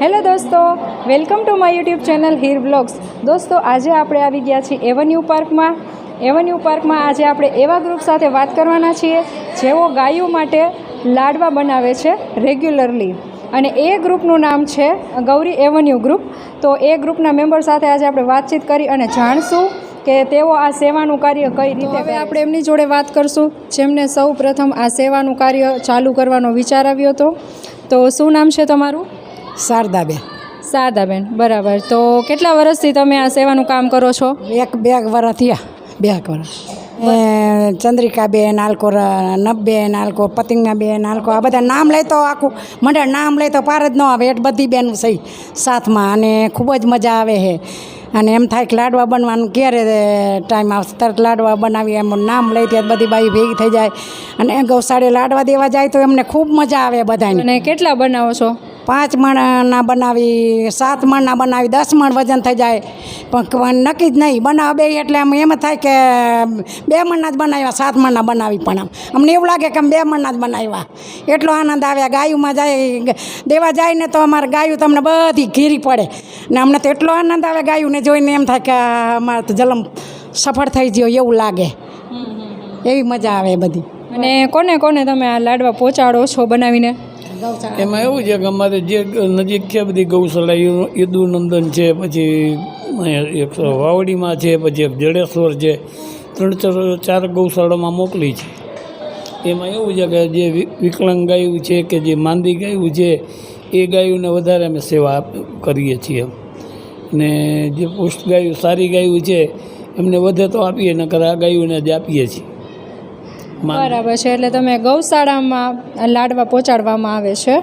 Hello દોસ્તો welcome to my YouTube channel Heer blogs. દોસ્તો આજે આપણે આવી ગયા છીએ એવન્યુ પાર્કમાં. એવન્યુ પાર્કમાં આજે આપણે એવા ગ્રુપ સાથે વાત કરવાના છીએ જેઓ ગાયો માટે લાડવા બનાવે છે રેગ્યુલરલી. અને એ ગ્રુપનું નામ છે ગૌરી એવન્યુ ગ્રુપ. તો એ ગ્રુપના મેમ્બર સાથે આજે આપણે વાતચીત કરી અને જાણશું કે તેઓ આ સેવાનું કાર્ય કઈ રીતે હવે આપણે એમની જોડે વાત કરશું. જેમને સૌ પ્રથમ આ સેવાનું કાર્ય ચાલુ કરવાનો વિચાર આવ્યો હતો. તો શું નામ છે તમારું? શારદાબેન. શારદાબેન બરાબર. તો કેટલા વર્ષથી તમે આ સેવાનું કામ કરો છો? એક બે વર્ષ થયા બે વર્ષ ચંદ્રિકાબેન આલકોર નબબેન આલકો પતિંગાબેન આલકો આ બધા નામ લઈ તો આખું. મંડળ નામ લઈ તો પાર જ ન આવે એટ બધી બેન સહી સાથમાં. અને ખૂબ જ મજા આવે છે અને એમ થાય કે લાડવા બનવાનું ક્યારે ટાઈમ આવશે? તરત લાડવા બનાવી એમ નામ લઈ ત્યાં બધી બાઈ ભેગી થઈ જાય. અને ગૌશાળે લાડવા દેવા જાય તો એમને ખૂબ મજા આવે બધાને. કેટલા બનાવો છો? પાંચ મણના બનાવી સાત મણના બનાવી દસ મણ વજન થઈ જાય. પણ નક્કી જ નહીં. બનાવ બે એટલે આમ એમ થાય કે બે મણના જ બનાવ્યા સાત મણના બનાવી પણ આમ. અમને એવું લાગે કે બે મણના જ બનાવ્યા. એટલો આનંદ આવ્યા ગાયુંમાં જાય દેવા જાય ને તો અમારે ગાયું તમને બધી ઘીરી પડે. ને અમને તો એટલો આનંદ આવે ગાયુંને જોઈને એમ થાય કે અમારે તો જલમ સફળ થઈ ગયો એવું લાગે. એવી મજા આવે બધી. અને કોને કોને તમે આ લાડવા પહોંચાડો છો બનાવીને? એમાં એવું છે કે અમારે જે નજીક છે બધી ગૌશાળા યદુ- યદુનંદન છે, પછી એક વાવડીમાં છે, પછી એક જડેશ્વર છે. ત્રણ ચાર ગૌશાળામાં મોકલી છે. એમાં એવું છે કે જે વિકલાંગ ગાયું છે કે જે માંદી ગાયું છે, એ ગાયોને વધારે અમે સેવા કરીએ છીએ. ને જે પુષ્ટ ગાયું, સારી ગાયું છે, એમને વધે તો આપીએ, નકર આ ગાયોને જ આપીએ છીએ. બરાબર છે એટલે તમે ગૌશાળામાં લાડવા પહોંચાડવામાં આવે છે.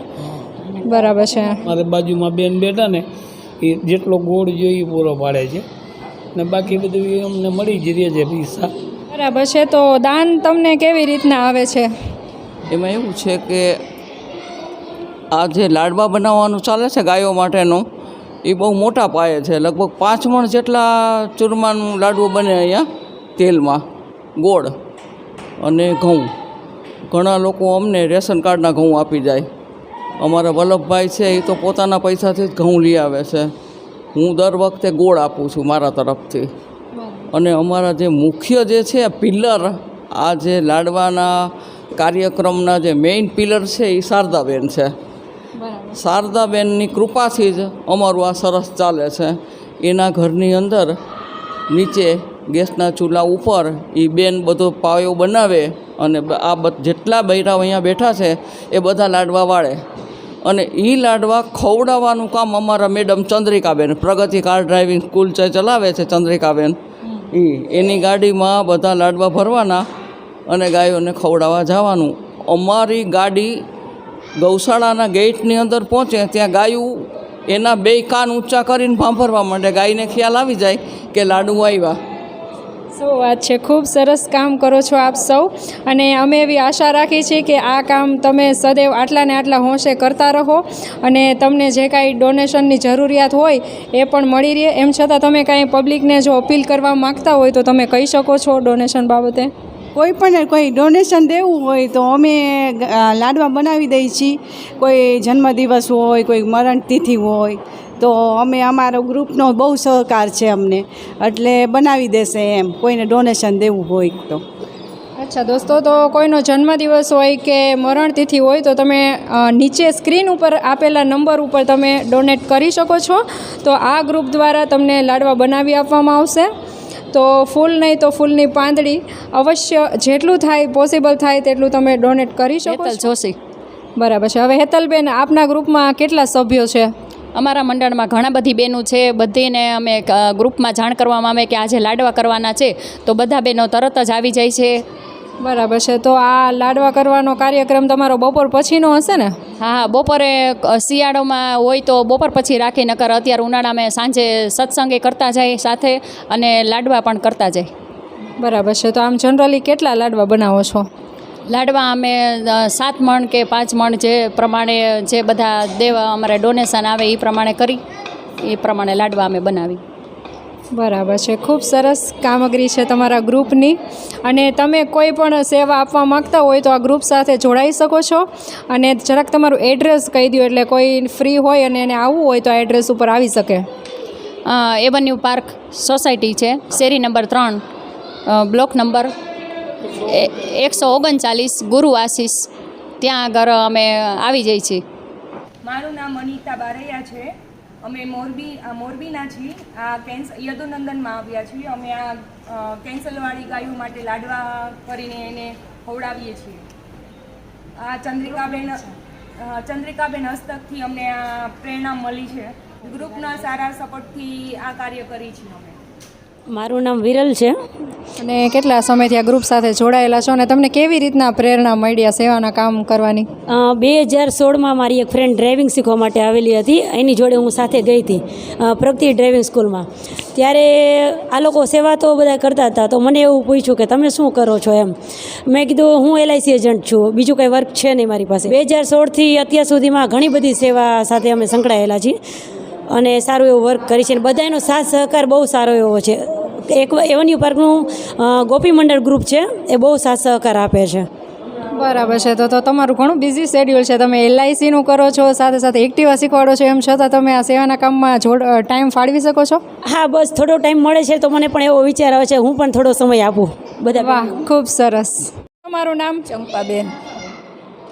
બરાબર છે. મારે બાજુમાં બેન બેઠા ને એ જેટલો ગોળ જોઈએ એ પૂરો પાડે છે. ને બાકી બધું એ અમને મળી જ રહે છે પૈસા. બરાબર છે તો દાન તમને કેવી રીતના આવે છે? એમાં એવું છે કે આ જે લાડવા બનાવવાનું ચાલે છે ગાયો માટેનું એ બહુ મોટા પાયે છે. લગભગ પાંચ મણ જેટલા ચૂરમાનું લાડવું બને અહીંયા તેલમાં ગોળ. અને ઘઉં. ઘણા લોકો અમને રેશન કાર્ડના ઘઉં આપી જાય. અમારા વલ્લભભાઈ છે એ તો પોતાના પૈસાથી જ ઘઉં લઈ આવે છે. હું દર વખતે ગોળ આપું છું મારા તરફથી. અને અમારા જે મુખ્ય જે છે પિલ્લર આ જે લાડવાના કાર્યક્રમના જે મેઇન પિલર છે એ શારદાબેન છે. શારદાબેનની કૃપાથી જ અમારું આ સરસ ચાલે છે. એના ઘરની અંદર નીચે ગેસના ચૂલા ઉપર એ બેન બધો પાયો બનાવે અને આ જેટલા બૈરાઓ અહીંયા બેઠા છે, એ બધા લાડવા વાળે. અને એ લાડવા ખવડાવવાનું કામ અમારા madam Chandrikaben, Pragati car driving school જે ચલાવે છે ચંદ્રિકાબેન એ એની ગાડીમાં બધા લાડવા ભરવાના અને ગાયોને ખવડાવવા જવાનું. અમારી ગાડી ગૌશાળાના ગેટની અંદર પહોંચે, ત્યાં ગાયું એના બે કાન ઊંચા કરીને ભાંભરવા માંડે. ગાયને ખ્યાલ આવી જાય કે લાડુ આવ્યા. શું વાત છે? ખૂબ સરસ કામ કરો છો આપ સૌ. અને અમે એવી આશા રાખી છીએ કે આ કામ તમે સદૈવ આટલા ને આટલા હોંશે કરતા રહો અને તમને જે કાંઈ ડોનેશનની જરૂરિયાત હોય એ પણ મળી રહે. એમ છતાં તમે કાંઈ પબ્લિકને જો અપીલ કરવા માગતા હોય તો તમે કહી શકો છો ડોનેશન બાબતે. કોઈ પણ કોઈ ડોનેશન દેવું હોય તો અમે લાડવા બનાવી દઈએ છીએ. કોઈ જન્મદિવસ હોય, કોઈ મરણ તિથિ હોય તો અમે અમારો ગ્રુપનો બહુ સહકાર છે અમને. એટલે બનાવી દેશે એમ કોઈને ડોનેશન દેવું હોય તો. અચ્છા દોસ્તો તો કોઈનો જન્મદિવસ હોય કે મરણતિથિ હોય તો તમે નીચે સ્ક્રીન ઉપર આપેલા નંબર ઉપર તમે ડોનેટ કરી શકો છો. તો આ ગ્રુપ દ્વારા તમને લાડવા બનાવી આપવામાં આવશે. તો ફૂલ નહીં તો ફૂલની પાંદડી અવશ્ય જેટલું થાય પોસિબલ થાય તેટલું તમે ડોનેટ કરી શકો છો. જોશી. બરાબર છે. હવે હેતલબેન આપના ગ્રુપમાં કેટલા સભ્યો છે? અમારા મંડળમાં ઘણા બધી બહેનો છે બધીને અમે ગ્રુપમાં જાણ કરવામાં આવે કે આજે લાડવા કરવાના છે તો બધા બહેનો તરત જ આવી જાય છે. બરાબર છે તો આ લાડવા કરવાનો કાર્યક્રમ તમારો બપોર પછીનો હશે ને? હા હા બપોરે શિયાળોમાં હોય તો બપોર પછી રાખી નકર અત્યારે ઉનાળામાં સાંજે સત્સંગે કરતા જાય સાથે અને લાડવા પણ કરતા જાય. બરાબર છે તો આમ જનરલી કેટલા લાડવા બનાવો છો? લાડવા અમે સાત મણ કે પાંચ મણ જે પ્રમાણે જે બધા દેવા અમારે ડોનેશન આવે એ પ્રમાણે કરી એ પ્રમાણે લાડવા અમે બનાવી. બરાબર છે. ખૂબ સરસ કામગીરી છે તમારા ગ્રુપની. અને તમે કોઈ પણ સેવા આપવા માંગતા હોય તો આ ગ્રુપ સાથે જોડાઈ શકો છો. અને જરાક તમારું એડ્રેસ કહી દો એટલે કોઈ ફ્રી હોય અને એને આવવું હોય તો આ એડ્રેસ ઉપર આવી શકે. એવન્યુ પાર્ક સોસાયટી છે. શેરી નંબર ત્રણ બ્લોક નંબર એકસો ઓગણચાલીસ ગુરુ આશીષ. ત્યાં આગળ અમે આવી જઈએ છીએ. મારું નામ અનિતા બારૈયા છે. અમે મોરબી મોરબીના છીએ. આ કેન્સ, યદુનંદનમાં આવ્યા છીએ. અમે આ કેન્સલવાળી ગાયો માટે લાડવા કરીને એને ખવડાવીએ છીએ. આ ચંદ્રિકાબેન ચંદ્રિકાબેન હસ્તકથી અમને આ પ્રેરણા મળી છે. ગ્રુપના સારા સપોર્ટથી આ કાર્ય કરી છીએ અમે. મારું નામ વિરલ છે. અને કેટલા સમયથી આ ગ્રુપ સાથે જોડાયેલા છો અને તમને કેવી રીતના પ્રેરણા મળી આ સેવાના કામ કરવાની? બે હજાર સોળમાં મારી એક ફ્રેન્ડ ડ્રાઇવિંગ શીખવા માટે આવેલી હતી. એની જોડે હું સાથે ગઈ હતી પ્રગતિ ડ્રાઇવિંગ સ્કૂલમાં ત્યારે આ લોકો સેવા તો બધા કરતા હતા તો મને એવું પૂછ્યું કે તમે શું કરો છો એમ? મેં કીધું હું એલઆઈસી એજન્ટ છું બીજું કંઈ વર્ક છે નહીં મારી પાસે. બે હજાર સોળથી અત્યાર સુધીમાં ઘણી બધી સેવા સાથે અમે સંકળાયેલા છીએ. અને સારું એવું વર્ક કરી છે. અને બધાનો સાથ સહકાર બહુ સારો એવો છે. એક એવન્યુ પાર્કનું ગોપી મંડળ ગ્રુપ છે એ બહુ સાથ સહકાર આપે છે. બરાબર છે. તો તો તમારું ઘણું બિઝી શેડ્યુલ છે. તમે એલઆઈસીનું કરો છો સાથે સાથે એક્ટિવા શીખવાડો છો. એમ છતાં તમે આ સેવાના કામમાં જોડ ટાઈમ ફાળવી શકો છો? હા બસ થોડો ટાઈમ મળે છે તો મને પણ એવો વિચાર આવે છે હું પણ થોડો સમય આપું. બધા વાહ ખૂબ સરસ. તમારું નામ? ચંપાબેન.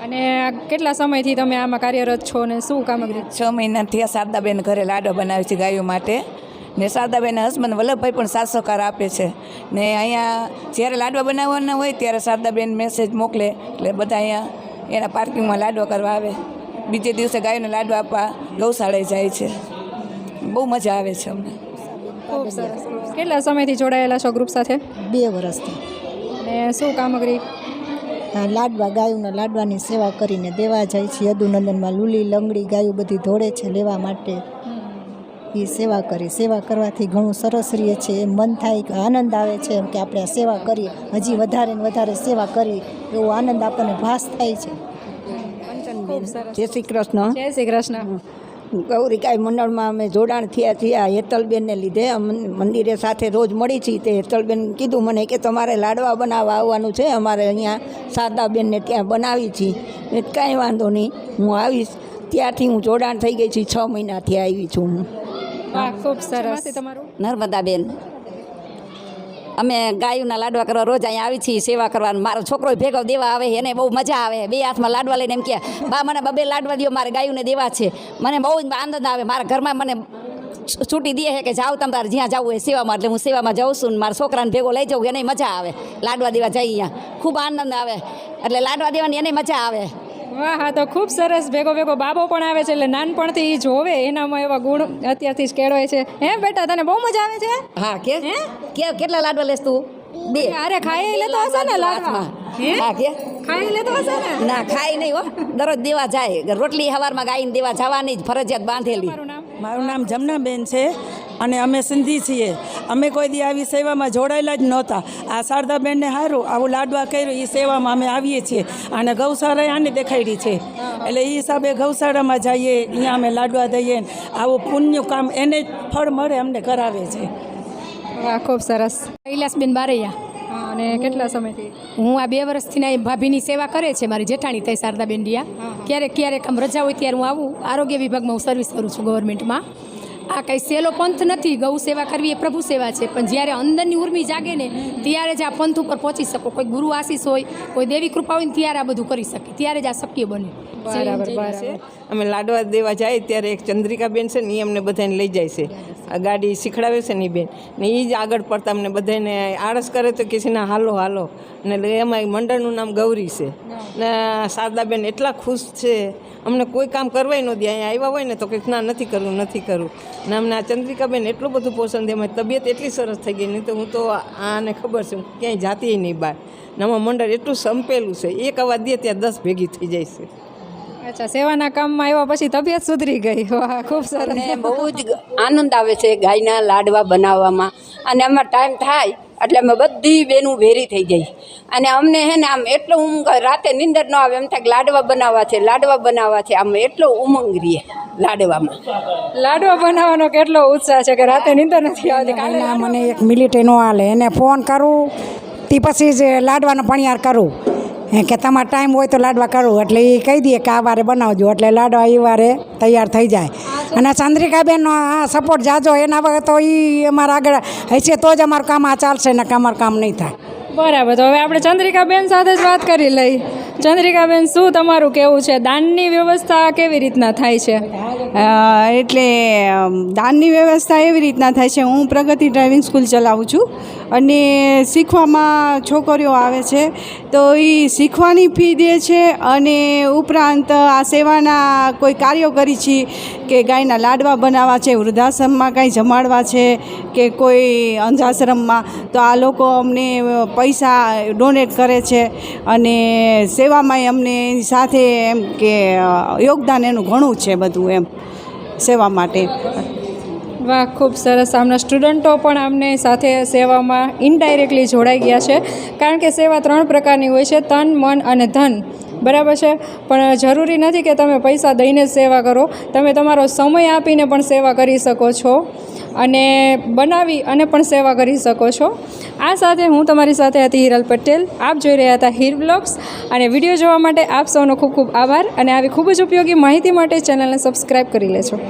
અને કેટલા સમયથી તમે આમાં કાર્યરત છો અને શું કામગીરી? છ મહિનાથી આ શારદાબેન ઘરે લાડો બનાવે છે ગાયો માટે. ને શારદાબેન હસબન્ડ વલ્લભભાઈ પણ સાથ સહકાર આપે છે. ને અહીંયા જ્યારે લાડવા બનાવવાના હોય ત્યારે શારદાબેન મેસેજ મોકલે. એટલે બધા અહીંયા એના પાર્કિંગમાં લાડવા કરવા આવે. બીજે દિવસે ગાયોને લાડવા આપવા ગૌશાળાએ જાય છે. બહુ મજા આવે છે અમને. ખૂબ સરસ. કેટલા સમયથી જોડાયેલા છો ગ્રુપ સાથે? બે વર્ષથી અને શું કામગીરી? લાડવા ગાયોના લાડવાની સેવા કરીને દેવા જાય છે. યદુનંદનમાં લુલી લંગડી ગાયો બધી ધોળે છે લેવા માટે. એ સેવા કરી. સેવા કરવાથી ઘણું સરસ રહે છે. એમ મન થાય કે આનંદ આવે છે એમ કે આપણે આ સેવા કરીએ. હજી વધારે ને વધારે સેવા કરી એવો આનંદ આપણને ભાસ થાય છે. જય શ્રી કૃષ્ણ. જય શ્રી કૃષ્ણ. ગૌરીકાય મંડળમાં અમે જોડાણ થયા છીએ હેતલબેનને લીધે મંદિરે સાથે રોજ મળી છીએ તે હેતલબેન કીધું મને કે તમારે લાડવા બનાવવા આવવાનું છે અમારે અહીંયા શારદાબેનને ત્યાં બનાવી છીએ કાંઈ વાંધો નહીં હું આવીશ. ત્યારથી હું જોડાણ થઈ ગઈ છું છ મહિનાથી આવી છું હું. ખૂબ સરસ. તમારું? નર્મદાબેન. અમે ગાયોના લાડવા કરવા રોજ અહીંયા આવી છીએ, સેવા કરવા મારો છોકરો ભેગો દેવા આવે એને બહુ મજા આવે બે હાથમાં લાડવા લઈને એમ કે બા, મને બબે લાડવા દો મારે ગાયોને દેવા છે. મને બહુ જ આનંદ આવે. મારા ઘરમાં મને છૂટી દે છે કે જાઓ તમારે જ્યાં જવું હોય સેવામાં. એટલે હું સેવામાં જાઉં છું મારા છોકરાને ભેગો લઈ જાઉં એને મજા આવે. લાડવા દેવા જઈ અહીંયા. ખૂબ આનંદ આવે. એટલે લાડવા દેવાની એને મજા આવે. વાહ હા તો ખૂબ સરસ ભેગો ભેગો બાબો પણ આવે છે એટલે નાનપણથી એ જોવે એનામાં એવા ગુણ અત્યારથી જ કેળવાય છે. હે બેટા તને બહુ મજા આવે છે? હા કે? કે કેટલા લાડવા લેસ તું? બે. અરે ખાઈ લેતો હશે ને લાડવા? હે? કે? ખાઈ લેતો હશે ને? ના ખાઈ નહીં હો. દરરોજ દેવા જાય. રોટલી સવારમાં ગાઈને દેવા જવાની જ ફરજિયાત બાંધેલી. મારું નામ? મારું નામ જમનાબેન છે અને અમે સિંધી છીએ. અમે કોઈ દી આવી સેવામાં જોડાયેલા જ નહોતા. આ શારદાબેનને સારું આવું લાડવા કર્યું એ સેવામાં અમે આવીએ છીએ. અને ગૌશાળાએ આને દેખાડી છે. એટલે એ હિસાબે ગૌશાળામાં જઈએ અહીંયા અમે લાડવા દઈએ. ને આવું પુણ્ય કામ એને જ ફળ મળે અમને કરાવે છે. વાહ ખૂબ સરસ. કૈલાસબેન બારૈયા. અને કેટલા સમયથી? હું આ બે વર્ષથી ના ભાભીની સેવા કરે છે મારી જેઠાણી થઈ શારદાબેન ડિયા. ક્યારેક ક્યારેક આમ રજા હોય ત્યારે હું આવું. આરોગ્ય વિભાગમાં હું સર્વિસ કરું છું ગવર્મેન્ટમાં આ કંઈ સેલો પંથ નથી, ગૌ સેવા કરવી એ પ્રભુ સેવા છે. પણ જ્યારે અંદરની ઉર્મી જાગે ને, ત્યારે જ આ પંથ ઉપર પહોંચી શકો. કોઈ ગુરુ આશીષ હોય, કોઈ દેવી કૃપા હોય ત્યારે આ બધું કરી શકે. ત્યારે જ આ શક્ય બને. બરાબર અમે લાડવા દેવા જાય, ત્યારે એક ચંદ્રિકાબેન છે ને એ અમને બધાને લઈ જાય છે. ગાડી શીખડાવે છે ને બેન. ને એ જ આગળ પડતા અમને બધાને આળસ કરે તો કે છે, ને, હાલો હાલો. ને એમાં મંડળનું નામ ગૌરી છે. ને શારદાબેન એટલા ખુશ છે. અમને કોઈ કામ કરવાય ન દે, અહીંયા આવ્યા હોય ને તો કંઈક, ના, નથી કરવું નથી કરવું ને અમને આ ચંદ્રિકાબેન એટલું બધું પોષણ છે અમારી તબિયત એટલી સરસ થઈ ગઈ, નહીં તો હું તો આને ખબર છે ક્યાંય જાતી નહીં બહાર. ને અમારું મંડળ એટલું સંપેલું છે, એક અવાજ દે, ત્યાં દસ ભેગી થઈ જાય છે. અચ્છા સેવાના કામમાં આવ્યા પછી તબિયત સુધરી ગઈ. વાહ ખૂબ સરસ. બહુ જ આનંદ આવે છે ગાયના લાડવા બનાવવામાં. અને આમાં ટાઈમ થાય એટલે અમે બધી બેનું ભેરી થઈ જઈ અને અમને હે ને આમ એટલો ઊંઘ રાતે નીંદર ન આવે એમ થાય લાડવા બનાવવા છે લાડવા બનાવવા છે. આમ એટલો ઉમંગ રહીએ લાડવામાં. લાડવા બનાવવાનો કેટલો ઉત્સાહ છે કે રાતે નીંદર નથી આવતી. કાલે ના મને એક મિલિટરી નો હાલે. એને ફોન કરું તે પછી જ લાડવાનો પણિયાર કરું. કે તમારે ટાઈમ હોય તો લાડવા કરું. એટલે એ કહી દઈએ કે આ વારે બનાવજો. એટલે લાડવા એ વારે તૈયાર થઈ જાય. અને ચંદ્રિકાબેનનો આ સપોર્ટ જાજો. એના વગર તો એ અમારા આગળ હશે તો જ અમારું કામ આ ચાલશે ને અમારું કામ નહીં થાય. બરાબર. તો હવે આપણે ચંદ્રિકાબેન સાથે જ વાત કરી લઈ. ચંદ્રિકાબેન, શું તમારું કેવું છે? દાનની વ્યવસ્થા કેવી રીતના થાય છે? એટલે દાનની વ્યવસ્થા એવી રીતના થાય છે. હું પ્રગતિ ડ્રાઇવિંગ સ્કૂલ ચલાવું છું અને શીખવામાં છોકરીઓ આવે છે. તો એ શીખવાની ફી દે છે અને ઉપરાંત આ સેવાના કોઈ કાર્યો કરી છે કે ગાયના લાડવા બનાવવા છે, વૃદ્ધાશ્રમમાં કાંઈ જમાડવા છે કે કોઈ અંધાશ્રમમાં, તો આ લોકો અમને પૈસા ડોનેટ કરે છે અને સેવામાં અમને સાથે એમ કે યોગદાન એનું ઘણું છે બધું એમ સેવા માટે. વાહ, ખૂબ સરસ. આમના સ્ટુડન્ટો પણ અમને સાથે સેવામાં ઇનડાયરેક્ટલી જોડાઈ ગયા છે. કારણ કે સેવા ત્રણ પ્રકારની હોય છે, તન, મન અને ધન. બરાબર છે? પણ જરૂરી નથી કે તમે પૈસા દઈને જ સેવા કરો. તમે તમારો સમય આપીને પણ સેવા કરી શકો છો. અને બનાવી અને પણ સેવા કરી શકો છો. આ સાથે હું તમારી સાથે હતી હિરલ પટેલ. આપ જોઈ રહ્યા હતા હીર બ્લોગ્સ અને વીડિયો જોવા માટે આપ સૌનો ખૂબ ખૂબ આભાર અને આવી ખૂબ જ ઉપયોગી માહિતી માટે ચેનલને સબસ્ક્રાઈબ કરી લેજો.